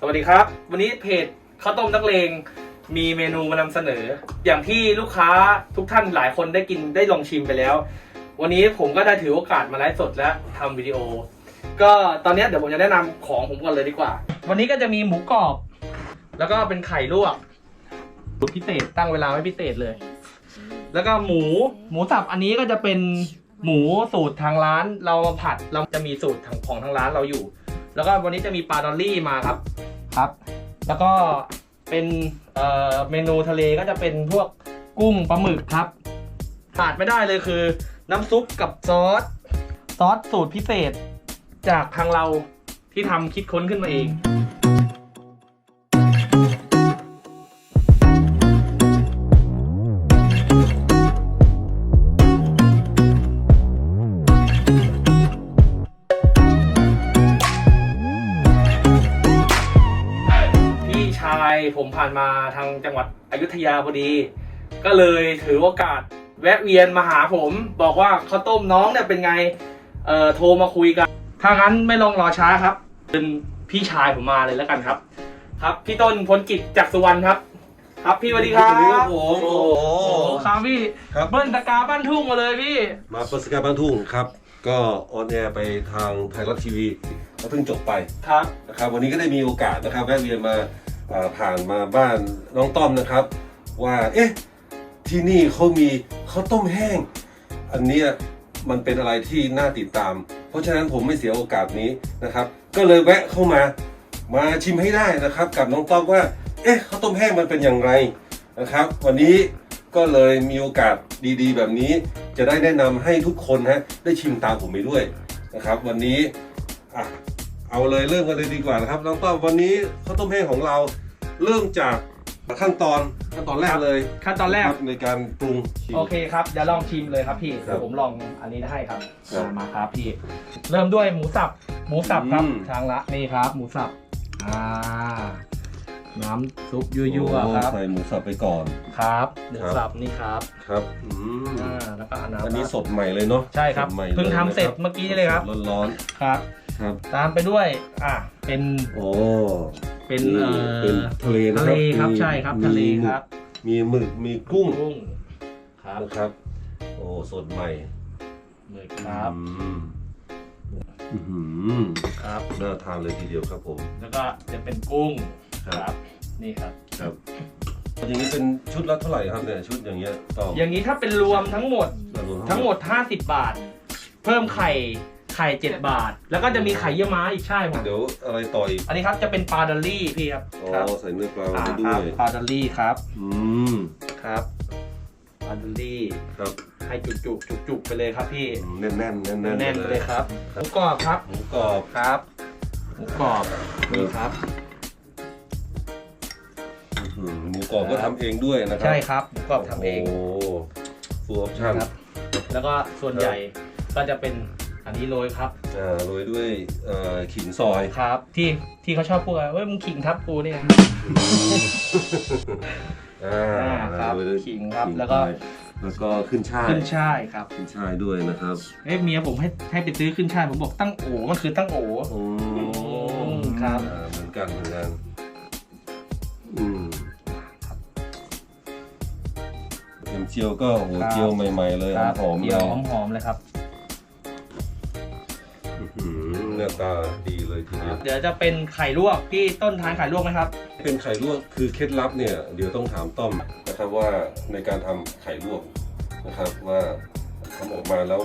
สวัสดีครับ วันนี้เพจข้าวต้มนักเลงมีเมนูมานำเสนอ อย่างที่ลูกค้าทุกท่านหลายคนได้กินได้ลองชิมไปแล้ว วันนี้ผมก็ได้ถือโอกาสมาไลฟ์สดและทำวิดีโอ ก็ตอนนี้เดี๋ยวผมจะแนะนำของผมก่อนเลยดีกว่า วันนี้ก็จะมีหมูกรอบ แล้วก็เป็นไข่ลวกสูตรพิเศษตั้งเวลาไว้พิเศษเลย แล้วก็หมูหมูสับอันนี้ก็จะเป็นหมูสูตรทางร้าน เรามาผัดเราจะมีสูตรของทางร้านเราอยู่ แล้วก็วันนี้จะมีปลาดอลลี่มาครับครับ แล้วก็เป็นเอ่อเมนูทะเลก็จะเป็นพวกกุ้งปลาหมึกครับขาดไม่ได้เลยคือ น้ำซุปกับซอส ซอสสูตรพิเศษ จากทางเราที่ทำคิดค้นขึ้นมาเอง มผ่านมาทางจังหวัดอยุธยาพอดี ก็เลยถือโอกาสแวะเวียนมาหาผม บอกว่าข้าวต้มน้องเนี่ยเป็นไงเอ่อโทรมาคุยกัน ถ้างั้นไม่ลองรอช้าครับ เป็นพี่ชายผมมาเลยแล้วกันครับ ครับพี่ต้นพลกิจจากสุวรรณครับ ครับพี่สวัสดีครับสวัสดีครับผมโอ้โห โอ้โหครับพี่ครับ เบิ้ลตะกาบ้านทุ่งมาเลยพี่ มาเปิดสกายบ้านทุ่งครับ ก็ออนแอร์ไปทางไทยรัฐทีวีก็เพิ่งจบไปครับ นะครับ วันนี้ก็ได้มีโอกาสนะครับแวะเวียนมาอ่า ผ่านมาบ้านน้องต้อมนะครับ ว่าเอ๊ะที่นี่เขามีข้าวต้มแห้ง อันเนี้ยมันเป็นอะไรที่น่าติดตาม เพราะฉะนั้นผมไม่เสียโอกาสนี้นะครับ ก็เลยแวะเข้ามามาชิมให้ได้นะครับ กับน้องต้อมว่า เอ๊ะข้าวต้มแห้งมันเป็นอย่างไรนะครับ วันนี้ก็เลยมีโอกาสดีๆ แบบนี้ จะได้แนะนำให้ทุกคนฮะได้ชิมตามผมไปด้วยนะครับ วันนี้อะ เอาเลยเริ่มกันเลยดีกว่านะครับน้องต้อมวันนี้ข้าวต้มแห้งของเราเริ่มจากขั้นตอนขั้นตอนแรกเลยขั้นตอนแรก ครับในการปรุงชิมโอเคครับเดี๋ยวลองชิมเลยครับพี่ครับเดี๋ยวผมลองอันนี้ให้ครับครับอ่ามาครับพี่ เริ่มด้วยหมูสับ หมูสับครับอืม ทางละนี่ครับ หมูสับอ่าน้ำซุปยั่วๆครับโอ้ใส่หมูสับไปก่อน ครับหมูครับ สับนี่ครับครับอืมอ่าแล้วก็เอาน้ำอันนี้สดใหม่เลยเนาะใช่ครับสดใหม่เพิ่งทำเสร็จลยนะคบเมื่อกี้เลยครับ สดร้อนครับๆ ครับ ตามไปด้วยอ่าเป็นโอ้เป็นนี่เอ่อเป็นทะเลนะทะคเลรับครับมีใช่ครับมีทะเลครับมีหมึกมีกุ้งกุ้งครับนะครับ โอ้สดใหม่หมึกครับอืมอื้อหือครับ น่าทานเลยทีเดียวครับผมแล้วก็จะเป็นกุ้งครับนี่ครับ ครับอย่างนี้เป็นชุดละเท่าไหร่ครับเนี่ยชุดอย่างเงี้ยต่ออย่างนี้ถ้าเป็นรวมทั้งหมด รวทั้งหมด 50 บาท เพิ่มไข่ ไข่7บาท แล้วก็จะมีไข่เยี่ยวม้าอีกใช่ผมเดี๋ยวอะไรต่ออีกอันนี้ครับจะเป็นปลาดอลลี่พี่ครับอ๋อครับใส่เนื้อปลาอ่าไปคด้รัวบยปลาดอลลี่ครับอืมครับปลาดอลลี่ครับให้จุกจุกจุกจุกๆไปเลยครับพี่แน่นๆแน่นๆแน่นๆแน่นๆไปเลยครับหมูกรอบครับหมูกรอบครับหมูกรอบนี่ครับ อื้อหือหมูกรอบก็ทำเองด้วยนะครัใช่ครับหมูกรอบทำเอง โอ้ฟูออปชั่น ครับ แล้วก็ส่วนใหญ่ก็จะเป็น อันนี้โรยครับอ่าโรยด้วยเอ่อขิงซอยครับ ที่ที่เขาชอบพูดกันเว้ยมึงขิงทับกูเนี่ย อ่าอ่าครับโรยด้วยขิงครับแล้วก็ ซอยแล้วก็ขึ้นช่ายขึ้นช่ายครับขึ้นช่ายด้วยนะครับเอ้ยเมียผมให้ให้ไปซื้อขึ้นช่ายผมบอกตั้งโอมันคือตั้งโอโอ้มครับ อ่าเหมือนกันเหมือนกันอืมเทียมเจียวก็โอ้โหครับ เจียวใหม่ ๆ เลยครับหอมๆเดีเลยวยหอมๆเลยครับ หือหน้าตาดีเลยทีเดียว เดี๋ยวจะเป็นไข่ลวกพี่ต้นทานไข่ลวกไหมครับ เป็นไข่ลวกคือเคล็ดลับเนี่ยเดี๋ยวต้องถามต้อมนะครับว่าในการทำไข่ลวกนะครับว่าทำออกมาแล้ว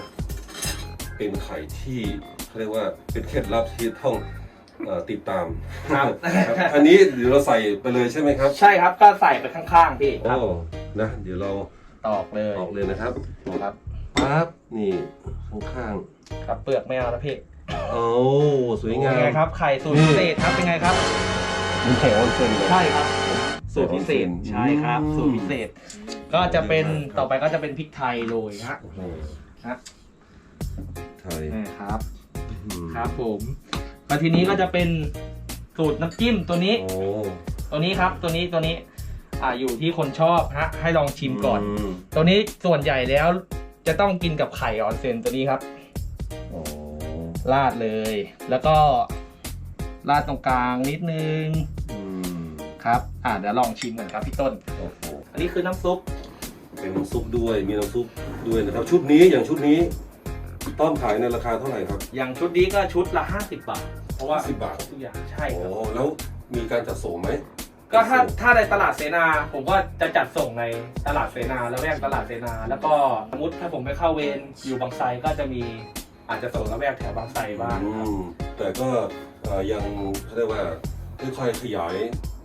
เป็นไข่ที่เขาเรียกว่าเป็นเคล็ดลับที่ต้องเอ่อติดตามครับครับ อันนี้เดี๋ยวเราใส่ไปเลยใช่ไหมครับ ใช่ครับก็ใส่ไปข้างๆพี่ครับโอ้นะ เดี๋ยวเราตอกเลยออกเลยนะครับครับปั๊บนี่ข้างครับเปลือกไม่เอานะพี่ๆ โอ้สวยงาเป็นไงมครับ ไข่สูตรพิเศษครับเป็นไงครับมันไข่ออนเซนเลย ใช่ครับ สูตรพิเศษอืม ใช่ครับ สูตรพิเศษ ก็จะเป็นต่อไปก็จะเป็นพริกไทยโรยนะฮะโอ้โหฮะไทยนี่ครับอืมครับผมแล้วทีนี้ก็จะเป็นสูตรน้ำจิ้มตัวนี้ โอ้ตัวนี้ครับ ตัวนี้ตัวนี้ อ่าอยู่ที่คนชอบฮะให้ลองชิมก่อน มตัวนี้ส่วนใหญ่แล้วจะต้องกินกับไข่ออนเซนตัวนี้ครับโอ้ ราดเลย แล้วก็ราดตรงกลางนิดนึงอืมครับอ่าเดี๋ยวลองชิมกันครับพี่ต้น โอ้โหอันนี้คือน้ำซุปเป็นน้ำซุปด้วยมีน้ำซุปด้วยนะครับ ชุดนี้อย่างชุดนี้ ต้อมขายในราคาเท่าไหร่ครับ อย่างชุดนี้ก็ชุดละ 50 บาท เพราะว่า50บาท ทุกอย่างใช่คโอ้รับแล้วมีการจัดส่งไหมก็ถ้าถ้าในตลาดเสนา ผมก็จะจัดส่งในตลาดเสนาแล้วแวกตลาดเสนา แล้วก็สมมติถ้าผมไปเข้าเวรอยู่บางไทรก็จะมี อาจจะส่งละแวกแถวบางไทรบ้างอืมแต่ก็เอ่อยังเขาเรียกว่าค่อยๆขยาย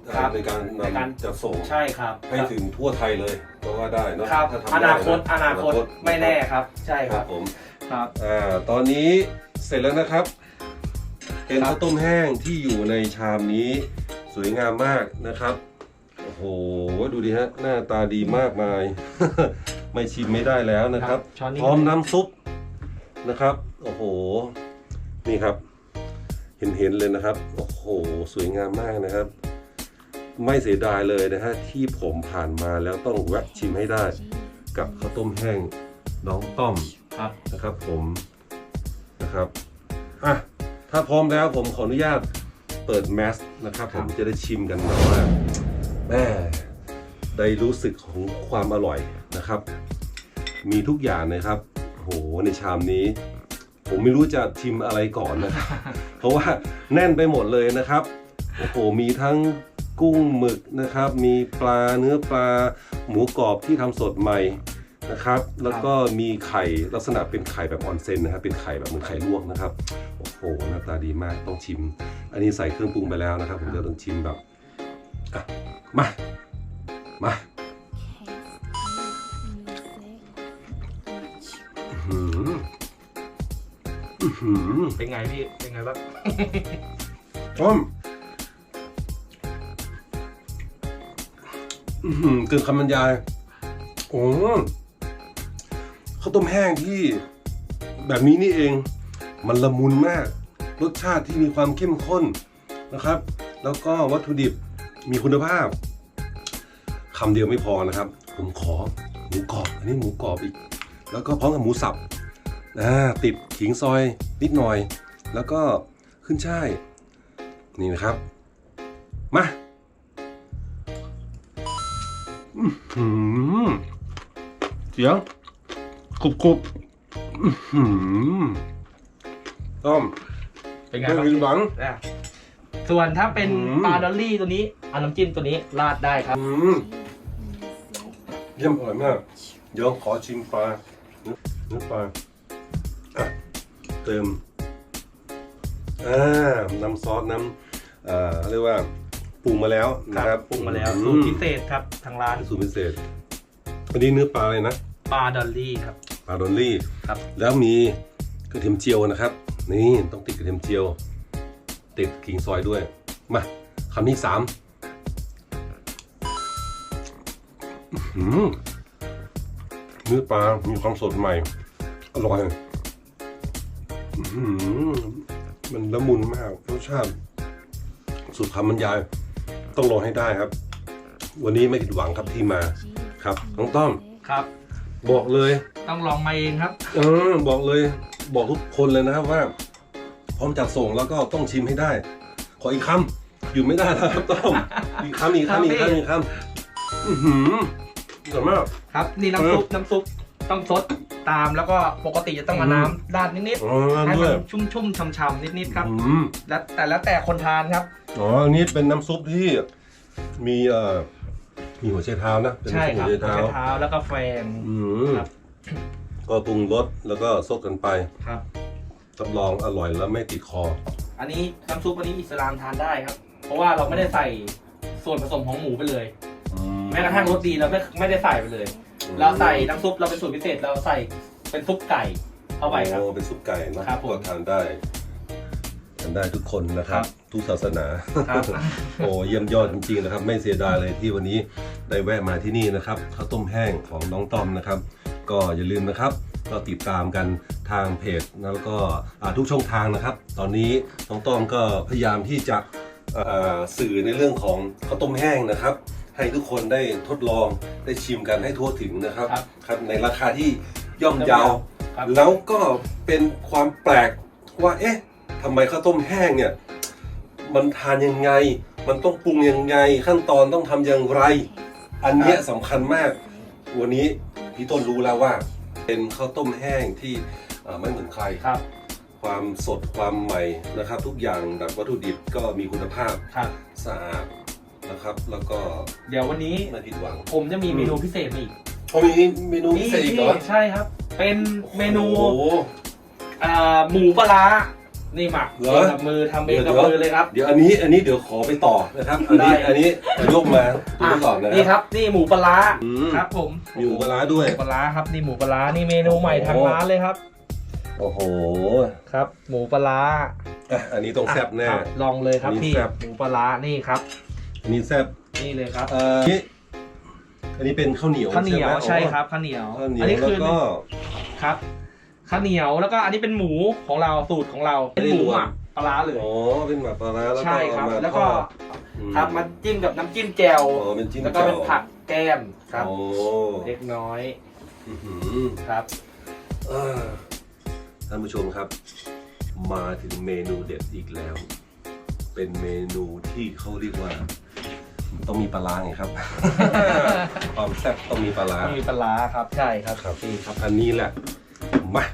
เอ่อครับในการในการ นำจัดส่งใช่ครับให้ถึงทั่วไทยเลยก็ว่าได้เนอะครับ ถ้าทำอได้นาคตะอนาคต ไม่แน่ครับ ใช่คครัรับบผมครับ อ่าตอนนี้เสร็จแล้วนะครับ เป็นครับข้าวต้มแห้งที่อยู่ในชามนี้สวยงามมากนะครับ โอ้โห ดูดิฮะ หน้าตาดีมากมาย ไม่ชิมไม่ได้แล้วนะครับ ช้อนนี้ พร้อมน้ำซุป นะครับ โอ้โห นี่ครับ เห็นเห็นๆเลยนะครับ โอ้โห สวยงามมากนะครับ ไม่เสียดายเลยนะฮะที่ผมผ่านมาแล้วต้องแวะชิมให้ได้ กับข้าวต้มแห้งน้องต้อมครับนะครับ ผมนะครับอะถ้าพร้อมแล้วผมขออนุญาตเปิดแมสนะครับ ผมจะได้ชิมกันแบบว่าแม่ได้รู้สึกของความอร่อยนะครับ มีทุกอย่างนะครับ โหในชามนี้ ผมไม่รู้จะชิมอะไรก่อนนะครับเพราะว่าแน่นไปหมดเลยนะครับโอ้โหมีทั้งกุ้งหมึกนะครับ มีปลาเนื้อปลาหมูกรอบที่ทำสดใหม่นะครับ แล้วก็มีไข่ลักษณะเป็นไข่แบบออนเซนนะครับ เป็นไข่แบบเหมือนไข่ลวกนะครับ โอ้โหหน้าตาดีมากต้องชิม อันนี้ใส่เครื่องปรุงไปแล้วนะครับ ผมจะต้องชิมแบบอะมามา หืออื้อหือเป็นไงพี่ เป็นไงบ้างต้มอื้อหือเกินคำบรรยาย โอ้ข้าวต้มแห้งที่ แบบนี้นี่เอง มันละมุนมาก รสชาติที่มีความเข้มข้นนะครับ แล้วก็วัตถุดิบมีคุณภาพคำเดียวไม่พอนะครับ ผมขอหมูกรอบ อันนี้หมูกรอบอีก แล้วก็พร้อมกับหมูสับอ่าติดขิงซอยนิดหน่อย แล้วก็ขึ้นช่ายนี่นะครับ มาอื้อหือเสียงกรุบกรุบอื้อหือต้อมเป็นไงไม่บ้างผิดหวังอะส่วนถ้าเป็นอืมปลาดอลลี่ตัวนี้เอาน้ำจิ้มตัวนี้ราดได้ครับอืมเยี่ยมอร่อยมาก เดี๋ยวขอชิมปลาเนื้อเนื้อปลาอะเติมอ่าน้ำซอสน้ำเอ่อเรียกว่าปรุงมาแล้วนะครับปรุงมาแล้วอืสูตรพิเศษครับทางร้านสูตรพิเศษ อันนี้เนื้อปลาเลยนะปลาดอลลี่ครับ ปลาดอลลี่ ครับ แล้วมีกระเทียมเจียวนะครับ นี่ต้องติดกระเทียมเจียว ติดขิงซอยด้วย มาคำที่สามอื้อหือ เนื้อปลา มีความสดใหม่ อร่อยอื้อหือมันละมุนมากรสชาติ สุดคำบรรยาย ต้องลองให้ได้ครับ วันนี้ไม่ผิดหวังครับที่มาครับน้องต้อมครับ บอกเลย ต้องลองมาเองครับ เออ บอกเลย บอกทุกคนเลยนะครับว่า พร้อมจัดส่งแล้วก็ต้องชิมให้ได้ ขออีกคำอยู่ไม่ได้แล้วครับต้อมอีกคำอีกคำอีกคำอีกคำ อื้อหืออร่อยมาก ครับ นี่น้ำซุปน้ำซุปต้องซดตามแล้วก็ปกติจะต้องเอาน้ำราดนิดอ๋อๆให้ด้มัวยนชุ่มๆช่ำๆนิดๆครับ อืมแล้วแต่แล้วแต่คนทานครับ อ๋ออันนี้เป็นน้ำซุปที่มีเอ่อมีหัวไชเท้านะเป็นใช่น้ำซุปคหัรับวไชเท้า ใช้เท้าแล้วก็แฟงอืมครับ ก็ปรุงรสแล้วก็ซดกันไปครับ รับรองอร่อยแล้วไม่ติดคอ อันนี้น้ำซุปอันนี้อิสลามทานได้ครับ เพราะว่าเราไม่ได้ใส่ส่วนผสมของหมูไปเลยแม้กระทั่งรสดีเราไม่ไม่ได้ใส่ไปเลย เราใส่น้ำซุปเราเป็นสูตรพิเศษเราใส่เป็นซุปไก่เข้าไปครับ โอ้เป็นซุปไก่นะครับผมก็ทานได้ทานได้ทุกคนนะครับครับทุกศาสนาครับโอ้เยี่ยมยอดจริงๆนะครับ ไม่เสียดายเลยที่วันนี้ได้แวะมาที่นี่นะครับข้าวต้มแห้งของน้องต้อมนะครับ ก็อย่าลืมนะครับ ก็ติดตามกันทางเพจแล้วก็อ่าทุกช่องทางนะครับ ตอนนี้น้องต้อมก็พยายามที่จะเอ่อสื่อในเรื่องของข้าวต้มแห้งนะครับ ให้ทุกคนได้ทดลองได้ชิมกันให้ทั่วถึงนะครับครับครับในราคาที่ย่อมเยาวครับ แล้วก็เป็นความแปลกว่าเอ๊ะทำไมข้าวต้มแห้งเนี่ยมันทานยังไง มันต้องปรุงยังไง ขั้นตอนต้องทำอย่างไร อันเนี้ยสำคัญมาก วันนี้พี่ต้นรู้แล้วว่า เป็นข้าวต้มแห้งที่เอ่อไม่เหมือนใคร ครับ ความสดความใหม่นะครับ ทุกอย่างแบบวัตถุดิบก็มีคุณภาพครับ สะอาด นะครับ แล้วก็เดี๋ยววันนี้ไม่ผิดหวัง ผมจะมีเมนูพิเศษมาอีกเขามีเมนูพิเศษอีกเหรอนี่ใช่ครับ เป็นเมนูโอ้โห อ่าหมูปลาร้านี่หมักเหรอเองกับมือทำเองกับมือเลยครับ เดี๋ยวอันนี้อันนี้เดี๋ยวขอไปต่อนะครับอันนี้ได้ อันนี้ยกมาดูไปก่อนนะนี่ครับ นี่หมูปลาร้าอืม ครับ ผมมีหมูปลาร้าด้วย หมูปลาร้าครับนี่หมูปลาร้านี่เมนูใหม่ทางร้านเลยครับ โอ้โหครับ หมูปลาร้าอะอันนี้ต้องแซ่บแน่อะลองเลยครับอันนี้พี่แซ่บ หมูปลาร้านี่ครับ อันนี้แซ่บนี่เลยครับเอ่อนี่อันนี้เป็นข้าวเหนียวข้าวเหนียวไหมใช่ครับข้าวเหนียวข้าวเหนียวอันี้แล้วคือก็ ครับข้าวเหนียวแล้วก็อันนี้เป็นหมูของเราสูตรของเราเป็นหมูหมักปลาร้าเลยอ๋อเป็นแบบปลาร้าแล้วก็ใช่ครับเอามาแล้วก็ทอดอืม ครับมาจิ้มกับน้ำจิ้มแจ่วอ๋อเป็นจิ้มแล้วก็เป็นแจ่ว ผักแก้มครับโอ้เล็กน้อยอื้อหือครับ เอ่อท่านผู้ชมครับ มาถึงเมนูเด็ดอีกแล้ว เป็นเมนูที่เขาเรียกว่า ต้องมีปลาร้าไงครับ ความแซ่บต้องมีปลาร้ามีปลาร้าครับใช่ครับครับพี่ครับอันนี้แหละมา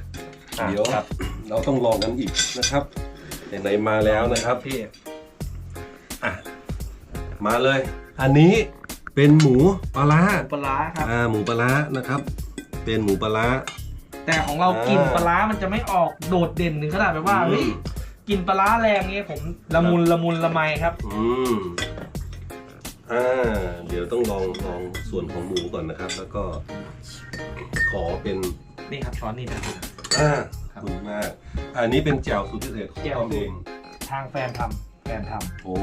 อะเดี๋ยวครับเราต้องลองกันอีกนะครับไหนๆมาแล้วนะครับพี่อะมาเลย อันนี้เป็นหมูปลาร้าปลาร้าครับอ่าหมูปลาร้านะครับ เป็นหมูปลาร้าแต่ของเราอ่ากินปลาร้ามันจะไม่ออกโดดเด่นถึงขนาดแบบว่าอืมเฮ้ยกินปลาร้าแรงเงี้ยผมละมุนละมุนละไมครับ อืม อ่าเดี๋ยวต้องลองลองส่วนของหมูก่อนนะครับ แล้วก็ขอเป็นนี่ครับช้อนนี่นะครับ อ่าครับขอบคุณมากอันนี้เป็นแจ่วสูตรพิเศษของแจ่ว ต้อมเองทางแฟนทำแฟนทโอ้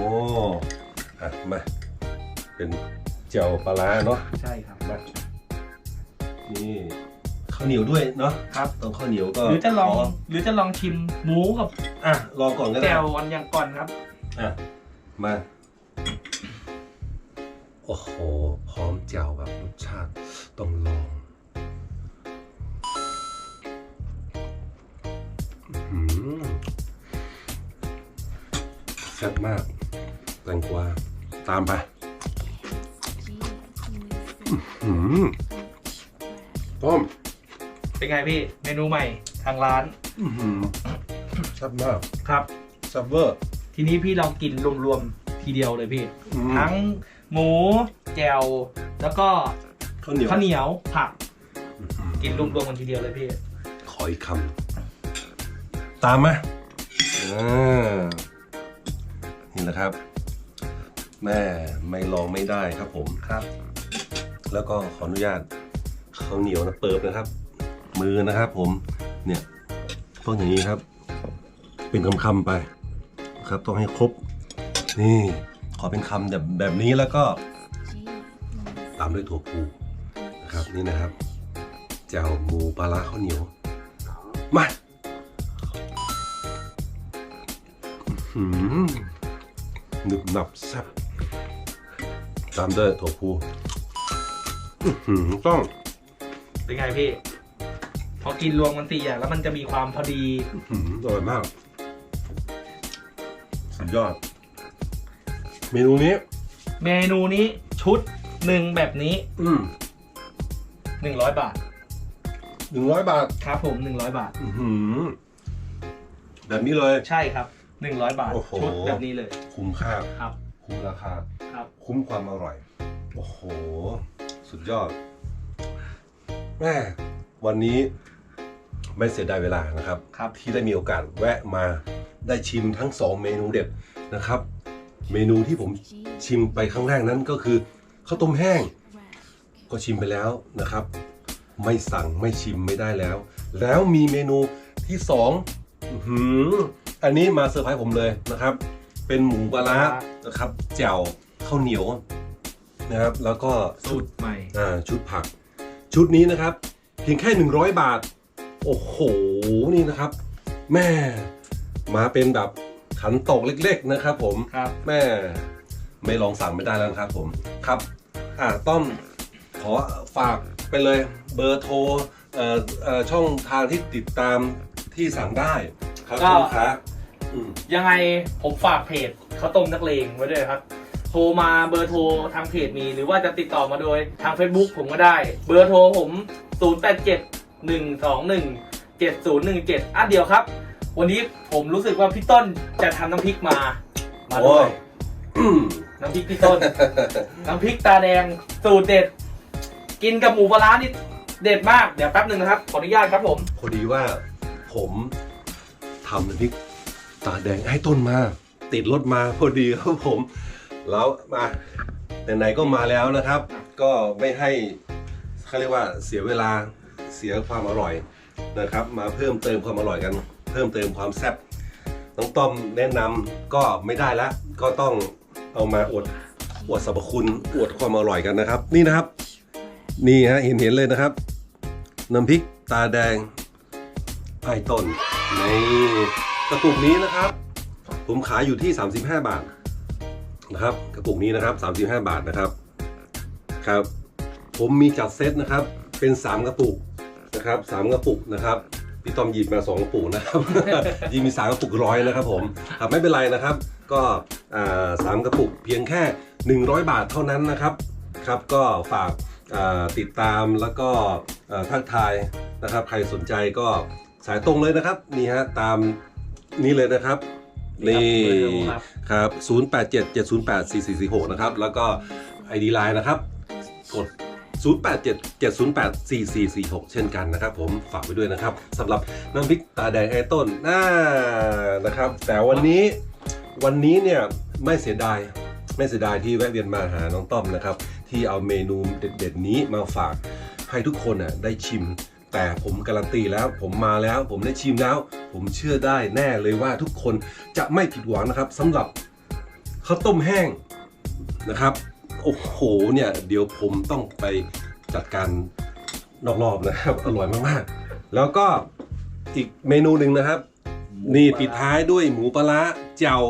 อะมาเป็นแจ่วปลาร้าเนาะำใช่ครับ มานี่ข้าวเหนียวด้วยเนาะครับ ต้องข้าวเหนียวก็หรือจะลองขหรือจะลองชิมหมูกับอะลองก่อนก็ได้ แจ่วกันอย่างก่อนครับ อะมา โอ้โหพร้อมแจ่วแบบรสชาติต้องลองอื้อหือแซ่บมากแตงกวาตามไปอื้อหือต้มเป็นไงพี่ เมนูใหม่ทางร้านอื้อหือแซ่บมากครับแซ่บเวอร์ ทีนี้พี่ลองกินรวมๆ ทีเดียวเลยพี่อืมทั้ง หมูแจ่วแล้วก็ข้าวเหนียวข้าวเหนียวผักอื้อหือกินรวมๆกันทีเดียวเลยพี่ ขออีกคำตามมาอ่านี่แหละครับแม่ไม่ลองไม่ได้ครับผมครับ แล้วก็ขออนุญาตข้าวเหนียวนะเปิบนะครับ มือนะครับผมเนี่ยต้องอย่างนี้ครับ เป็นคำๆไปนะครับต้องให้ครบนี่ ขอเป็นคำแบบแบบนี้แล้วก็ตามด้วยถั่วพูนะครับนี่นะครับแจ่วหมูปลาร้าข้าวเหนียวมาอื้อหือหนึบหนับแซ่บตามด้วยถั่วพูอื้อหือต้องเป็นไงพี่ พอกินรวมกันสี่อย่างแล้วมันจะมีความพอดีอื้อหืออร่อยมาก สุดยอด เมนูนี้ เมนูนี้ชุดหนึ่งแบบนี้อืมหนึ่งร้อยบาท หนึ่งร้อยบาท ครับผมหนึ่งร้อยบาท อื้อหือแบบนี้เลย ใช่ครับหนึ่งร้อยบาท โอ้โห ชุดแบบนี้เลยคุ้มค่า ครับคุ้มราคา ครับ คุ้มความอร่อย โอ้โห สุดยอด แม่วันนี้ไม่เสียดายเวลานะครับ ครับ ที่ได้มีโอกาสแวะมาได้ชิมทั้งสองเมนูเด็ดนะครับ เมนูที่ผมชิมไปครั้งแรกนั้นก็คือข้าวต้มแห้ง ก็ชิมไปแล้วนะครับ ไม่สั่งไม่ชิมไม่ได้แล้ว แล้วมีเมนูที่สองอื้อหืออันนี้มาเซอร์ไพรส์ผมเลยนะครับ เป็นหมูปลาร้านะครับแจ่วข้าวเหนียวนะครับ แล้วก็สูตรใหม่อ่าชุดผัก ชุดนี้นะครับ เพียงแค่ 100 บาท โอ้โห นี่นะครับ แม่มาเป็นแบบ ขันโตกเล็ก ๆนะครับ ผมครับแม่ไม่ลองสั่งไม่ได้แล้วนะครับ ผมครับอ่าต้อมขอฝากไปเลยเบอร์โทรเอ่อเอ่อช่องทางที่ติดตามที่สั่งได้ครับก็ คุณลูกค้าอืม ยังไงผมฝากเพจข้าวต้มนักเลงไว้ด้วยครับ โทรมาเบอร์โทรทางเพจมี หรือว่าจะติดต่อมาโดยทาง Facebook ผมก็ได้ เบอร์โทรผม 0 8 7 1 2 1 7 0 1 7อะเดี๋ยวครับ วันนี้ผมรู้สึกว่าพี่ต้นจะทำน้ำพริกมา มาด้วยอืมน้ำพริกพี่ต้น น้ำพริกตาแดงสูตรเด็ด กินกับหมูปลาร้านี่เด็ดมาก เดี๋ยวแป๊บหนึ่งนะครับ ขออนุญาตครับผม พอดีว่าผมทำน้ำพริกตาแดงให้ต้นมา ติดรถมาพอดีครับผม แล้วมาไหนๆก็มาแล้วนะครับ ก็ไม่ให้เขาเรียกว่าเสียเวลาเสียความอร่อยนะครับ มาเพิ่มเติมความอร่อยกัน เพิ่มเติมความแซ่บน้องต้อมแนะนำก็ไม่ได้ละก็ต้องเอามาอวดอวดสรรพคุณอวดความอร่อยกันนะครับ นี่นะครับ นี่ฮะเห็นเห็นเลยนะครับน้ำพริกตาแดงไอต้นในกระปุกนี้นะครับ ผมขายอยู่ที่ 35 บาทนะครับ กระปุกนี้นะครับ 35 บาทนะครับครับ ผมมีจัดเซตนะครับเป็น 3 กระปุกนะครับ 3 กระปุกนะครับ พี่ต้อมหยิบมา2กระปุกนะครับ ยิงมี3กระปุกร้อยนะครับผมครับไม่เป็นไรนะครับ ก็อ่าสามกระปุกเพียงแค่ 100 บาทเท่านั้นนะครับครับก็ฝากอ่าติดตามแล้วก็อ่าทักทายนะครับ ใครสนใจก็สายตรงเลยนะครับนี่ฮะตามนี้เลยนะครับนี่ครับครับ0877084446 นะครับ แล้วก็ ID Line นะครับ กด 0877084446 เช่นกันนะครับผมฝากไว้ด้วยนะครับสำหรับน้ำพริกตาแดงไอ้ต้นน่านะครับ แต่วันนี้วันนี้เนี่ยไม่เสียดายไม่เสียดายที่แวะเวียนมาหาน้องต้อมนะครับ ที่เอาเมนูเด็ดๆ นี้มาฝากให้ทุกคนน่ะได้ชิม แต่ผมการันตีแล้วผมมาแล้ว ผมได้ชิมแล้ว ผมเชื่อได้แน่เลยว่าทุกคนจะไม่ผิดหวังนะครับสำหรับข้าวต้มแห้งนะครับ โอ้โหเนี่ยเดี๋ยวผมต้องไปจัดการนอกรอบนะครับ อร่อยมากๆ แล้วก็อีกเมนูหนึ่งนะครับ นี่ปิดท้ายด้วยหมูปลาร้าเจียว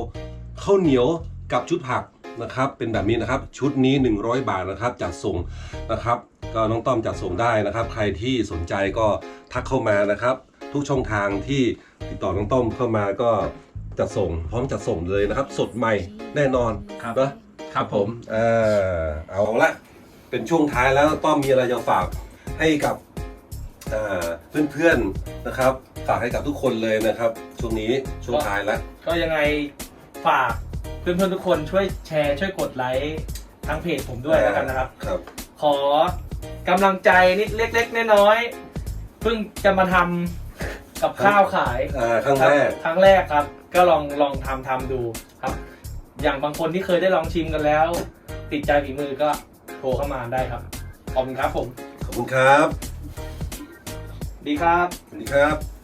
ข้าวเหนียวกับชุดผักนะครับ เป็นแบบนี้นะครับชุดนี้ 100 บาทนะครับจัดส่งนะครับ ก็น้องต้อมจัดส่งได้นะครับ ใครที่สนใจก็ทักเข้ามานะครับ ทุกช่องทางที่ติดต่อน้องต้อมเข้ามาก็จัดส่งพร้อมจัดส่งเลยนะครับ สดใหม่แน่นอนครับนะ ครับผมอ่าเอาละเป็นช่วงท้ายแล้วต้อมมีอะไรจะฝากให้กับอ่าเพื่อนๆนะครับ ฝากให้กับทุกคนเลยนะครับ ช่วงนี้ช่วงท้ายแล้วก็ยังไงฝากเพื่อนๆทุกคนช่วยแชร์ช่วยกดไลค์ทางเพจผมด้วยแล้วกันนะครับครับ ขอกำลังใจนิดเล็กๆน้อยๆเพิ่งจะมาทำกับข้าวขายอ่าครั้งแรกครั้งแรกครับ ก็ลองลองทำทำดูครับ อย่างบางคนที่เคยได้ลองชิมกันแล้ว ติดใจฝีมือก็โทรเข้ามาได้ครับ ขอบคุณครับผม ขอบคุณครับ ดีครับ สวัสดีครับ